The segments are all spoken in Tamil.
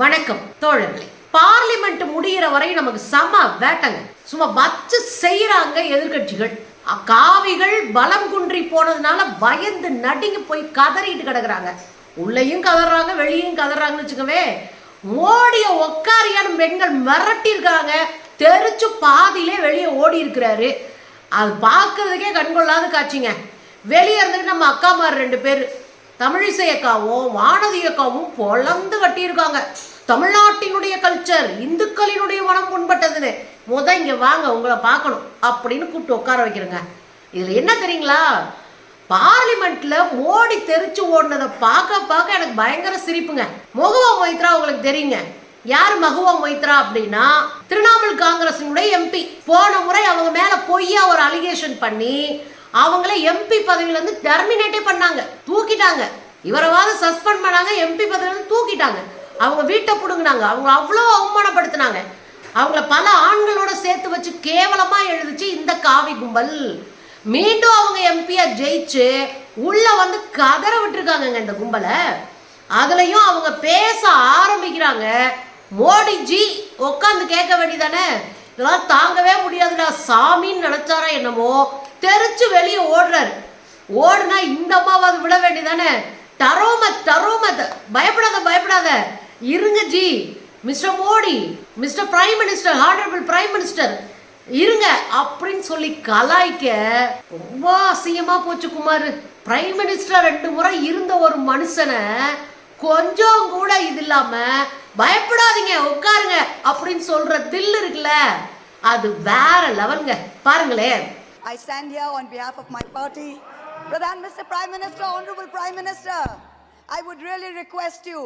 வணக்கம் தோழர்களே. பார்லிமெண்ட் முடியிற வரை நமக்கு சம வேட்டங்க. சும்மா வச்சு செய்யறாங்க எதிர்க்கட்சிகள். காவிகள் பலம் குன்றி போனதுனால பயந்து நடுங்கி போய் கதறிட்டு கிடக்குறாங்க. உள்ளேயும் கதறாங்க வெளியும் கதறாங்கன்னு வச்சுக்கவே. ஓடிய ஒக்காரியான பெண்கள் மிரட்டியிருக்காங்க தெரிச்சு பாதியிலே வெளியே ஓடி இருக்கிறாரு. அது பார்க்கறதுக்கே கண்கொள்ளாத காட்சிங்க. வெளியே இருந்துட்டு நம்ம அக்காமார் ரெண்டு பேர். தமிழிசை அக்காவும் வானதி அக்காவும் பொழந்து கட்டியிருக்காங்க. தமிழ்நாட்டினுடைய கல்ச்சர் இந்துக்களினுடைய மனம் புண்பட்டதுன்னு. முத இங்க வாங்க உங்களை பார்க்கணும் அப்படின்னு கூப்பிட்டு உட்கார வைக்கிறேங்க. இதுல என்ன தெரியுங்களா? பார்லிமெண்ட்ல மோடி தெரிச்சு ஓடினதை பார்க்க பார்க்க எனக்கு பயங்கர சிரிப்புங்க. முகவா மொய்த்ரா உங்களுக்கு தெரியுங்க. யார் மகுவா மொய்த்ரா அப்படின்னா திரிணாமுல் காங்கிரசினுடைய எம்பி போன முறை அவங்க மேல பொய்யா ஒரு அலிகேஷன் பண்ணி அவங்கள எம்பி பதவியிலேருந்து டெர்மினேட்டே பண்ணாங்க தூக்கிட்டாங்க. இவரவாது சஸ்பெண்ட் பண்ணாங்க எம்பி பதவியிலேருந்து தூக்கிட்டாங்க. அவங்க வீட்டை பிடுங்கினாங்க அவங்க அவ்வளோ அவமானப்படுத்தினாங்க. அவங்கள பல ஆண்களோட சேர்த்து வச்சு கேவலமாக எழுதிச்சு இந்த காவி கும்பல். மீண்டும் அவங்க எம்பியா ஜெயிச்சு உள்ள வந்து கதற விட்டுருக்காங்கங்க இந்த கும்பலை. அதுலயும் அவங்க பேச ஆரம்பிக்கிறாங்க. மோடிஜி உட்காந்து கேட்க வேண்டியதானே? இதெல்லாம் தாங்கவே முடியாதுடா சாமின்னு நினைச்சாரா என்னமோ? தெரிச்சு வெளியே ஓடுறாரு. ஓடுனா இந்த அம்மாவாது விட வேண்டியதானே? தரோம தரோம பயப்படாத பயப்படாத. இருங்க ji mister Modi mister prime minister honourable prime minister இருங்க அப்படின்னு சொல்லி கலாய்க்க ரொம்ப அசிங்கமா போச்சு குமார். பிரைம் மினிஸ்டர் ரெண்டு முறை இருந்த ஒரு மனுஷனை கொஞ்சம் கூட இது இல்லாம பயப்படாதீங்க உட்காருங்க அப்படின்னு சொல்ற தில் இருக்குல்ல அது வேற லெவலுங்க பாருங்களேன். I stand here on behalf of my party. Pradhan, Mr. Prime Minister, Honorable Prime Minister, I would really request you,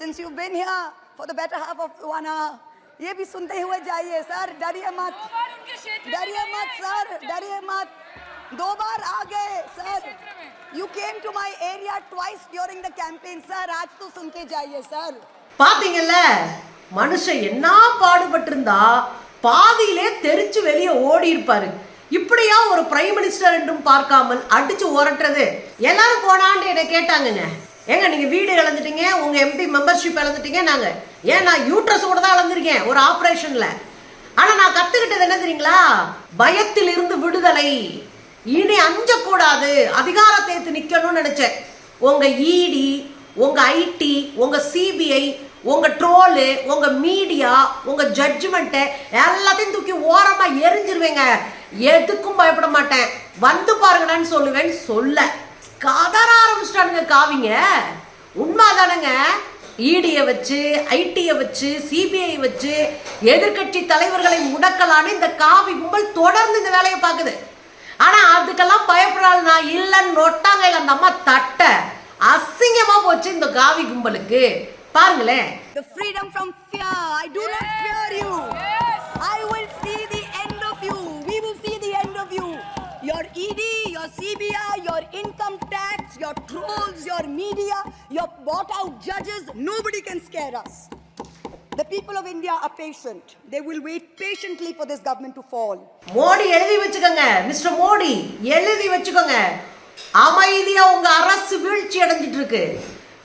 since you've been here for the better half of one hour, ये भी सुनते हुए जाइए सर डरिए मत बार उनके क्षेत्र में डरिए गए मत हैं, सर डॉक्टर। डरिए मत दो बार आ गए सर क्षेत्र में। You came to my area twice during the campaign sir आज तो सुन के जाइए सर பாத்தீங்கல்ல மனுஷன் என்ன பாடுபட்டிருந்தா பாதியிலே தெரிச்சு வெளியே ஓடி இருப்பாரு இப்படியா ஒரு பிரைம் மினிஸ்டர் என்றும் பார்க்காமல் அடிச்சு உரட்டுறது? எல்லாரும் போனான்னு என்ன கேட்டாங்கங்க. ஏங்க நீங்க வீடு இழந்துட்டீங்க உங்க எம்பி மெம்பர்ஷிப் இழந்துட்டீங்க நாங்க. ஏன் நான் யூட்ரஸ் கூட தான் இழந்திருக்கேன் ஒரு ஆபரேஷன்ல ஆனா நான் கத்துக்கிட்டது என்ன தெரியுங்களா? பயத்தில் இருந்து விடுதலை. இனி அஞ்சக்கூடாது. அதிகாரத்தை ஏத்து நிக்கணும்னு நினைச்சேன். உங்க இடி உங்க ஐடி உங்க சிபிஐ உங்கள் ட்ரோலு உங்கள் மீடியா உங்கள் ஜட்ஜ்மெண்ட்டு எல்லாத்தையும் தூக்கி ஓரமாக எரிஞ்சிருவேங்க. எதுக்கும் பயப்பட மாட்டேன். வந்து பாருங்கடான்னு சொல்லுவேன்னு சொல்ல. கதற ஆரம்பிச்சிட்டானுங்க காவிங்க. உண்மைதானுங்க. இடியை வச்சு ஐடியை வச்சு சிபிஐ வச்சு எதிர்க்கட்சி தலைவர்களை முடக்கலான்னு இந்த காவி கும்பல் தொடர்ந்து இந்த வேலையை பார்க்குது. ஆனால் அதுக்கெல்லாம் பயப்படாது நான் இல்லைன்னு நொட்டாங்க இல்லை அந்த அம்மா தட்ட. அசிங்கமாக போச்சு இந்த காவி கும்பலுக்கு. பாருங்களேன் The freedom from fear. I do not fear you. I will see the end of you. We will see the end of you. Your ED, your CBI, your income tax, your trolls, your media, your bought out judges, nobody can scare us. The people of India are patient. They will wait patiently for this government to fall. Modi எழுதி வச்சுக்கோங்க மிஸ்டர் மோடி எழுதி வச்சுக்கோங்க அமைதியா உங்க அரசு வீழ்ச்சி அடைஞ்சிட்டு இருக்கு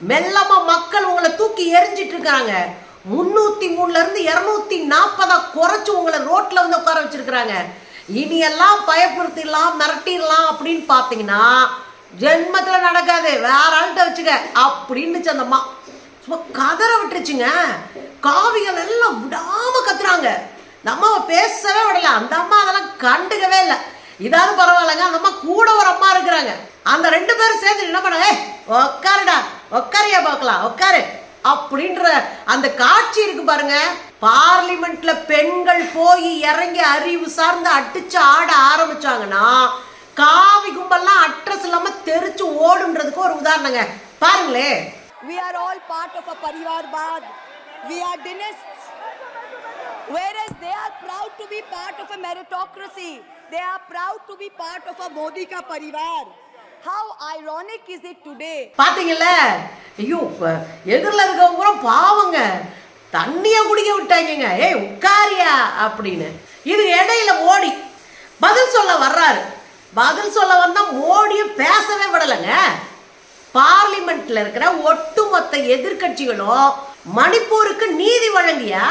மெல்லமா மக்கள் உங்களை தூக்கி எரிஞ்சிட்டு இருக்காங்க. முன்னூத்தி மூணுல இருந்து இருநூத்தி நாற்பதா குறைச்சு உங்களை ரோட்ல வந்து உட்கார வச்சிருக்கிறாங்க. இனி எல்லாம் பயப்படுத்திடலாம் மிரட்டிடலாம் அப்படின்னு பார்த்தீங்கன்னா ஜென்மத்துல நடக்காது. வேற ஆள்கிட்ட வச்சுக்க. அப்படின்னுச்சு அந்த அம்மா சும்மா கதற விட்டுருச்சுங்க. காவிகள் எல்லாம் விடாம கத்துறாங்க. இந்த அம்மாவை பேசவே விடல. அந்த அம்மா அதெல்லாம் கண்டுக்கவே இல்லை. இதாவது பரவாயில்லங்க அந்த அம்மா கூட ஒரு அம்மா இருக்கிறாங்க அந்த ரெண்டு பேரும் சேர்ந்து என்ன பண்ணாங்க உட்காருடா உக்காருடா உக்காரியா பார்க்கலாம் உட்காரு அப்படின்ற அந்த காட்சி இருக்கு பாருங்க பார்லிமெண்ட்ல பெண்கள் போய் இறங்கி அறிவு சார்ந்து அடிச்சு ஆட ஆரம்பிச்சாங்கன்னா காவி கும்பல்லாம் அட்ரஸ் இல்லாம தெரிச்சு ஓடுன்றதுக்கு ஒரு உதாரணங்க பாருங்களே We are all part of a Parivar Bad. We are dynasts. Whereas they are proud to be part of a meritocracy. They are proud to be part of a Modi ka Parivar. How ironic is it today? பாத்தீங்கல்ல? ஐயோ எதிரில் இருக்கவங்க கூட பாவங்க. தண்ணிய குடிக்க விட்டாங்கங்க. ஏய் உட்காரியா? அப்படின்னு. இது இடையில மோடி. பதில் சொல்ல வர்றாரு. பதில் சொல்ல வந்தா மோடியை பேசவே விடலைங்க. பார்லிமெண்ட்ல இருக்கிற ஒட்டுமொத்த எதிர்க்கட்சிகளும் மணிப்பூருக்கு நீதி வழங்கியா?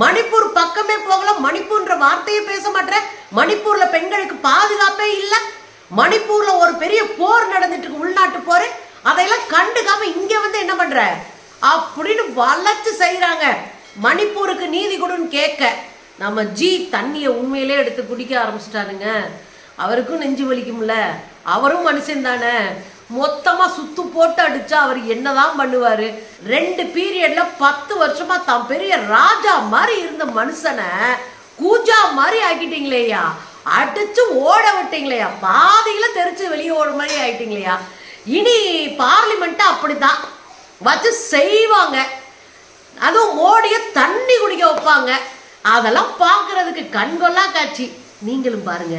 மணிப்பூர் பக்கமே போகல. மணிப்பூர்ன்ற வார்த்தையே பேச மாட்டேற மணிப்பூர்ல பெண்களுக்கு பாதுகாப்பே இல்லை. மணிப்பூர்ல ஒரு பெரிய போர் நடந்துட்டு இருக்கு. உள்நாட்டு போர். அதையெல்லாம் கண்டுக்காம இங்க வந்து என்ன பண்ற? அப்படின்னு வளர்ச்சி செய்யறாங்க மணிப்பூருக்கு நீதி கொடுன்னு கேட்க. நம்ம ஜி தண்ணியை உண்மையிலே எடுத்து குடிக்க ஆரம்பிச்சிட்டாருங்க. அவருக்கும் நெஞ்சு வலிக்கும்ல. அவரும் மனுஷன் தானே மொத்தமா சுத்து போட்டு அடிச்சா அவர் என்னதான் பண்ணுவாரு ரெண்டு பீரியட்ல பத்து வருஷமா தான் பெரிய ராஜா மாதிரி இருந்த மனுஷனை கூஜா மாதிரி ஆக்கிட்டீங்களேயா அடிச்சு ஓட விட்டீங்களேயா பாதியில தெரிச்சு வெளியே ஓட மாதிரி ஆயிட்டீங்களேயா இனி பார்லிமெண்ட் அப்படிதான் வச்சு செய்வாங்க அதுவும் மோடிய தண்ணி குடிக்க வைப்பாங்க அதெல்லாம் பார்க்கிறதுக்கு கண்கொள்ளா காட்சி நீங்களும் பாருங்க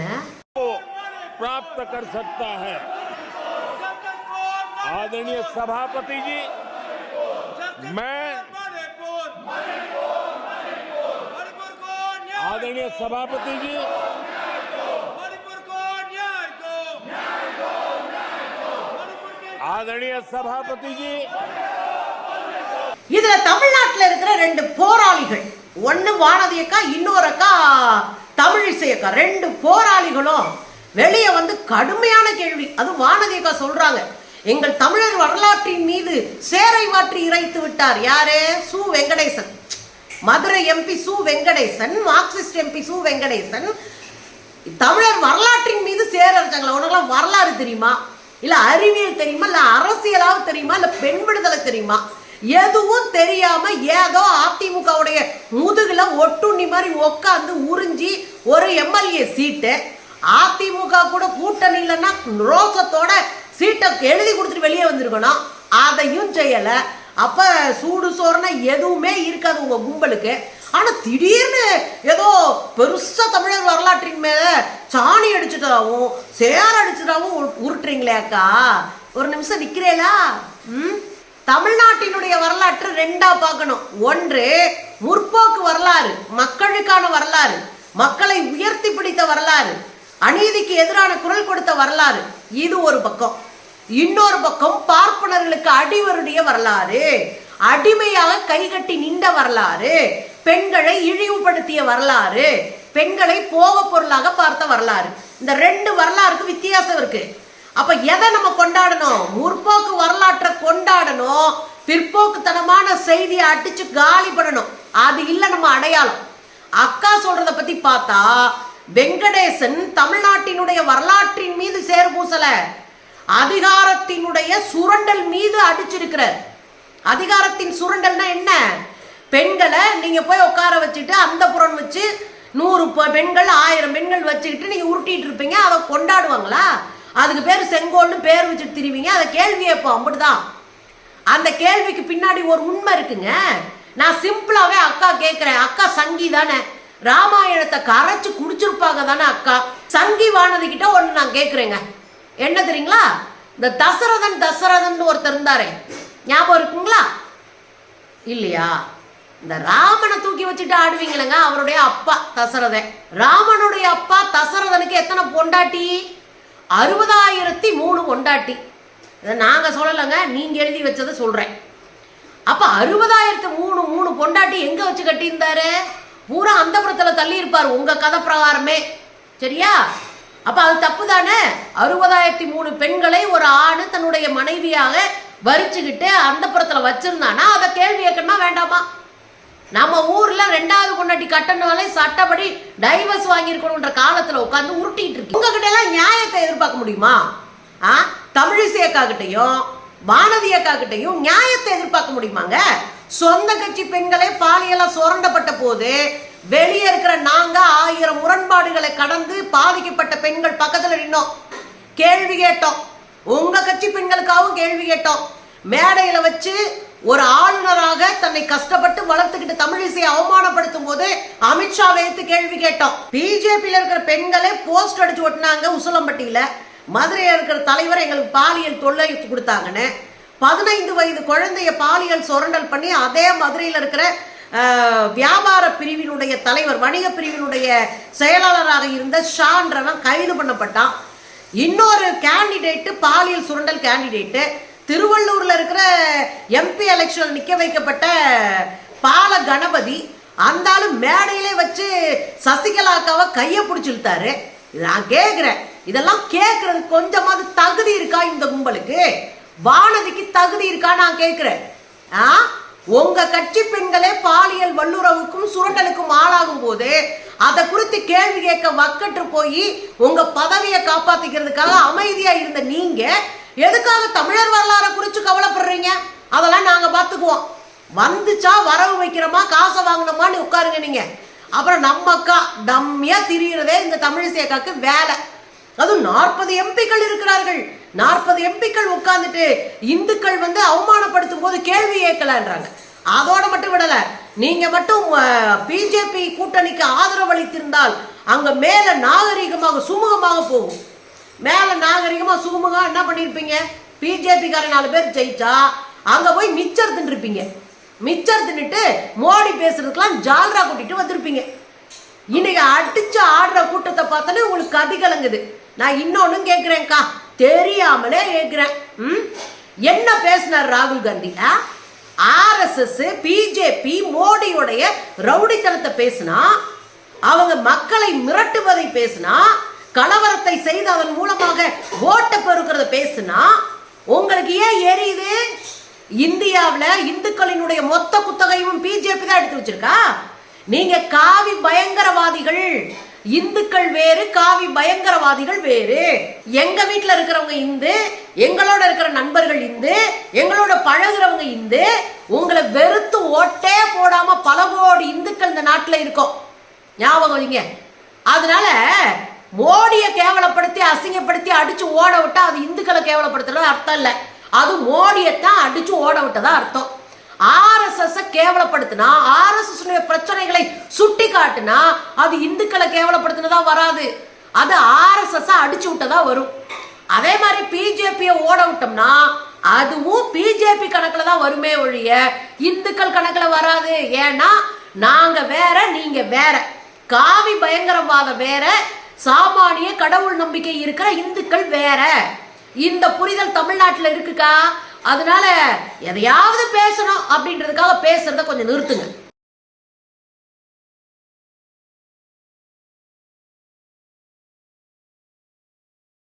को प्राप्त कर सकता है आदरणीय सभापति जी मैं मणिपुर मणिपुर को न्याय आदरणीय सभापति जी मणिपुर को न्याय दो मणिपुर के आदरणीय सभापति जी இதுல தமிழ்நாட்டுல இருக்கிற ரெண்டு போராளிகள் ஒண்ணு வானதி அக்கா இன்னொரு அக்கா தமிழிசை அக்கா ரெண்டு போராளிகளும் வெளியே வந்து கடுமையான கேள்வி அது வானதி அக்கா சொல்றாங்க எங்கள் தமிழர் வரலாற்றின் மீது சேரை மாற்றி இறைத்து விட்டார். யாரே? சு. வெங்கடேசன். மதுரை எம்பி சு. வெங்கடேசன் மார்க்சிஸ்ட் எம்பி சு. வெங்கடேசன். தமிழர் வரலாற்றின் மீது சேர இருக்காங்களா உனக்கெல்லாம் வரலாறு தெரியுமா? இல்ல அறிவியல் தெரியுமா? இல்ல அரசியலாவது தெரியுமா? இல்ல பெண் விடுதலை தெரியுமா? எதுவும் தெரியாம ஏதோ அதிமுகவுடைய முதுகுல ஒட்டுண்ணி மாதிரி உட்காந்து உறிஞ்சி ஒரு எம்எல்ஏ சீட்டு. அதிமுக கூட கூட்டணி இல்லைன்னா ரோசத்தோட சீட்டை எழுதி கொடுத்துட்டு வெளியே வந்திருக்கணும் அதையும் செய்யலை. அப்போ சூடு சோறுனா எதுவுமே இருக்காது உங்கள் கும்பலுக்கு. ஆனால் திடீர்னு ஏதோ பெருசாக தமிழர் வரலாற்றின் மேலே சாணி அடிச்சுட்டாவும் சேர் அடிச்சுட்டாவும் உருட்டுறீங்களேக்கா. உருட்டுறீங்களே அக்கா ஒரு நிமிஷம் நிற்கிறேலா ம்? தமிழ்நாட்டினுடைய வரலாற்று ரெண்டாக பார்க்கணும். ஒன்று முற்போக்கு வரலாறு மக்களுக்கான வரலாறு மக்களை உயர்த்தி பிடித்த வரலாறு அநீதிக்கு எதிரான குரல் கொடுத்த வரலாறு. இது ஒரு பக்கம். இன்னொரு பக்கம் பார்ப்பனர்களுக்கு அடிவருடைய வரலாறு. அடிமையாக கைகட்டி நின்ற வரலாறு. பெண்களை இழிவுபடுத்திய வரலாறு. பெண்களை போக பொருளாக பார்த்த வரலாறு. இந்த ரெண்டு வரலாறுக்கு வித்தியாசம் இருக்கு. அப்ப எதை நம்ம கொண்டாடணும்? முற்போக்கு வரலாற்றை கொண்டாடணும். பிற்போக்குத்தனமான செய்தியை அடிச்சு காலி பண்ணணும். அது இல்ல நம்ம அடையாளம். அக்கா சொல்றத பத்தி பார்த்தா வெங்கடேசன் தமிழ்நாட்டினுடைய வரலாற்றின் மீது சேர் பூசலை. அதிகாரத்தினுடைய சுரண்டல் மீது அடிச்சிருக்கிறார். அதிகாரத்தின் சுரண்டல்னா என்ன? பெண்களை நீங்க போய் உட்கார வச்சுட்டு அந்த புறம் வச்சு நூறு பெண்கள் ஆயிரம் பெண்கள் வச்சுக்கிட்டு நீங்க உருட்டிட்டு இருப்பீங்க அதை கொண்டாடுவாங்களா? அதுக்கு பேர் செங்கோல்னு பேர் வச்சுட்டு திரிவீங்க அதை கேள்வி கேட்போம் அப்படிதான். அந்த கேள்விக்கு பின்னாடி ஒரு உண்மை இருக்குங்க. நான் சிம்பிளாகவே அக்கா கேட்குறேன் அக்கா சங்கி தானே. ராமாயணத்தை கரைச்சி குடிச்சிருப்பாங்க தானே அக்கா. சங்கி வானதி கிட்ட ஒன்று நான் கேட்குறேங்க. என்ன தெரியுங்களா? இந்த தசரதன் தசரதன் ஒருத்தர் இருந்தாரே. ஞாபகம் இருக்குங்களா? இல்லையா? இந்த ராமனை தூக்கி வச்சுட்டு ஆடுவீங்களேங்க அவருடைய அப்பா தசரதன். ராமனுடைய அப்பா தசரதனுக்கு எத்தனை பொண்டாட்டி? அறுபதாயிரத்தி மூணு பொண்டாட்டி. இதை நாங்கள் சொல்லலைங்க நீங்கள் எழுதி வச்சதை சொல்கிறேன் அப்போ அறுபதாயிரத்து மூணு மூணு பொண்டாட்டி எங்கே வச்சு கட்டியிருந்தாரு? பூரா அந்தபுரத்தில் தள்ளி இருப்பார் உங்கள் கதை பிரகாரமே. சரியா? அப்போ அது தப்பு தானே அறுபதாயிரத்தி மூணு பெண்களை ஒரு ஆண் தன்னுடைய மனைவியாக வரிச்சுக்கிட்டு அந்தப்புறத்தில் வச்சிருந்தானா? அதை கேள்வி கேட்கணுமா வேண்டாமா? நம்ம ஊர்ல ரெண்டாவது கொண்டாட்டி கட்டணாலே சட்டப்படி டைவர்ஸ் வாங்கியிருக்கணுன்ற காலத்துல உட்காந்து உருட்டிட்டு இருக்கு. உங்ககிட்ட எல்லாம் நியாயத்தை எதிர்பார்க்க முடியுமா? ஆ? தமிழிசை அக்கா கிட்டையும் வானதி அக்கா கிட்டையும் நியாயத்தை எதிர்பார்க்க முடியுமாங்க? சொந்த கட்சி பெண்களே பாலியலா சுரண்டப்பட்ட போது வெளியே இருக்கிற நாங்க ஆயிரம் முரண்பாடுகளை கடந்து பாதிக்கப்பட்ட பெண்கள் பக்கத்துல நின்னோம். கேள்வி கேட்டோம். உங்க கட்சி பெண்களுக்காகவும் கேள்வி கேட்டோம். மேடையில வச்சு ஒரு ஆளுநராக தன்னை கஷ்டப்பட்டு வளர்த்துக்கிட்டு தமிழிசையை அவமானப்படுத்தும் போது அமித்ஷா வைத்து கேள்வி கேட்டோம். பிஜேபியில இருக்கிற பெண்களே போஸ்ட் அடிச்சு ஓட்டினாங்க உசலம்பட்டியில. மதுரையில் இருக்கிற தலைவர் எங்களுக்கு பாலியல் தொல்லை கொடுத்தாங்கன்னு. பதினைந்து வயது குழந்தைய பாலியல் சுரண்டல் பண்ணி அதே மதுரையில் இருக்கிற வியாபார பிரிவினுடைய தலைவர் வணிக பிரிவினுடைய செயலாளராக இருந்த ஷான்றவன் கைது பண்ணப்பட்டான். இன்னொரு கேண்டிடேட்டு பாலியல் சுரண்டல் கேண்டிடேட்டு திருவள்ளூரில் இருக்கிற எம்பி எலெக்ஷனில் நிற்க வைக்கப்பட்ட பால கணபதி அந்த ஆளு மேடையிலே வச்சு சசிகலாக்காவை கையை பிடிச்சிருத்தாரு நான் கேட்குறேன் இதெல்லாம் கேட்கறது கொஞ்சமாவது தகுதி இருக்கா இந்த கும்பலுக்கு? வானதிக்கு தகுதி இருக்கா நான் கேட்குறேன் ஆ? உங்க கட்சி பெண்களே பாலியல் வல்லுறவுக்கும் சுரண்டலுக்கும் ஆளாகும் போது அதை குறித்து கேள்வி கேட்க வக்கற்று போய் உங்க பதவியை காப்பாத்திக்கிறதுக்காக அமைதியா இருந்த நீங்க எதுக்காக தமிழர் வரலாறை குறித்து கவலைப்படுறீங்க? அதெல்லாம் நாங்க பார்த்துக்குவோம். வந்துச்சா வரவு வைக்கிறோமா காசை வாங்கணுமான்னு உட்காருங்க நீங்க. அப்புறம் நம்ம அக்கா டம்மியா திரியிறதே இந்த தமிழிசை அக்காக்கு வேலை. அதுவும் நாற்பது எம்பிக்கள் இருக்கிறார்கள். நாற்பது எம்பிக்கள் உட்கார்ந்துட்டு இந்துக்கள் வந்து அவமானப்படுத்தும் போது கேள்வி கேட்கலன்றாங்க அதோட மட்டும் விடல. நீங்க மட்டும் பிஜேபி கூட்டணிக்கு ஆதரவு அளித்திருந்தால் அங்க மேல நாகரிகமாக சுமூகமாக போகும். மேல நாகரிகமா சுகமுகா என்ன பண்ணிருப்பீங்க? பிஜேபி கார நாலு பேர் ஜெயிச்சா அங்க போய் மிச்சர் தின்றுப்பீங்க. மிச்சர் தின்னுட்டு மோடி பேசுறதுக்கெல்லாம் ஜால்ரா கூட்டிட்டு வந்திருப்பீங்க. இன்னைக்கு அடிச்சு ஆடுற கூட்டத்தை பார்த்தாலே உங்களுக்கு கதி கலங்குது. நான் இன்னொன்னு கேட்குறேன்க்கா தெரியாமலே கேட்குறேன் ம்? என்ன பேசினார் ராகுல் காந்தி ஆர்எஸ்எஸ் பிஜேபி மோடியுடைய ரவுடித்தனத்தை பேசினா அவங்க மக்களை மிரட்டுவதை பேசினா கலவரத்தை செய்து அதன் மூலமாக ஓட்டை பெருக்கிறத பேசினா உங்களுக்கு ஏன் எரியுது? இந்தியாவில் இந்துக்களினுடைய மொத்த குத்தகையும் பிஜேபி தான் எடுத்து வச்சிருக்கா? நீங்க காவி பயங்கரவாதிகள். இந்துக்கள் வேறு காவி பயங்கரவாதிகள் வேறு. எங்க வீட்டில் இருக்கிறவங்க இந்து எங்களோட இருக்கிற நண்பர்கள் இந்து எங்களோட பழகுறவங்க இந்து உங்களை வெறுத்து ஓட்டே போடாம பல கோடி இந்துக்கள் இந்த நாட்டில் இருக்கோம். ஞாபகம் வைங்க. அதனால மோடியை கேவலப்படுத்தி அசிங்கப்படுத்தி அடிச்சு ஓட விட்டா அது இந்துக்களை கேவலப்படுத்துறது அர்த்தம் இல்லை. அது மோடியைத்தான் அடிச்சு ஓட விட்டதா அர்த்தம். ஆர்எஸ்எஸ் கேவலப்படுத்தினா ஆர்எஸ்எஸ் பிரச்சனைகளை சுட்டி காட்டுனா அது இந்துக்களை கேவலப்படுத்தினதா வராது. அது ஆர்எஸ்எஸ் அடிச்சு விட்டதா வரும். அதே மாதிரி பிஜேபியை ஓட விட்டோம்னா அதுவும் பிஜேபி கணக்கில் தான் வருமே ஒழிய இந்துக்கள் கணக்கில் வராது. ஏன்னா நாங்க வேற நீங்க வேற. காவி பயங்கரவாதம் வேற சாமானிய கடவுள் நம்பிக்கை இருக்கிற இந்துக்கள் வேற. இந்த புரிதல் தமிழ்நாட்டில் இருக்குக்கா? அதனால எதையாவது பேசணும் அப்படின்றதுக்காக பேசுறத கொஞ்சம் நிறுத்துங்க.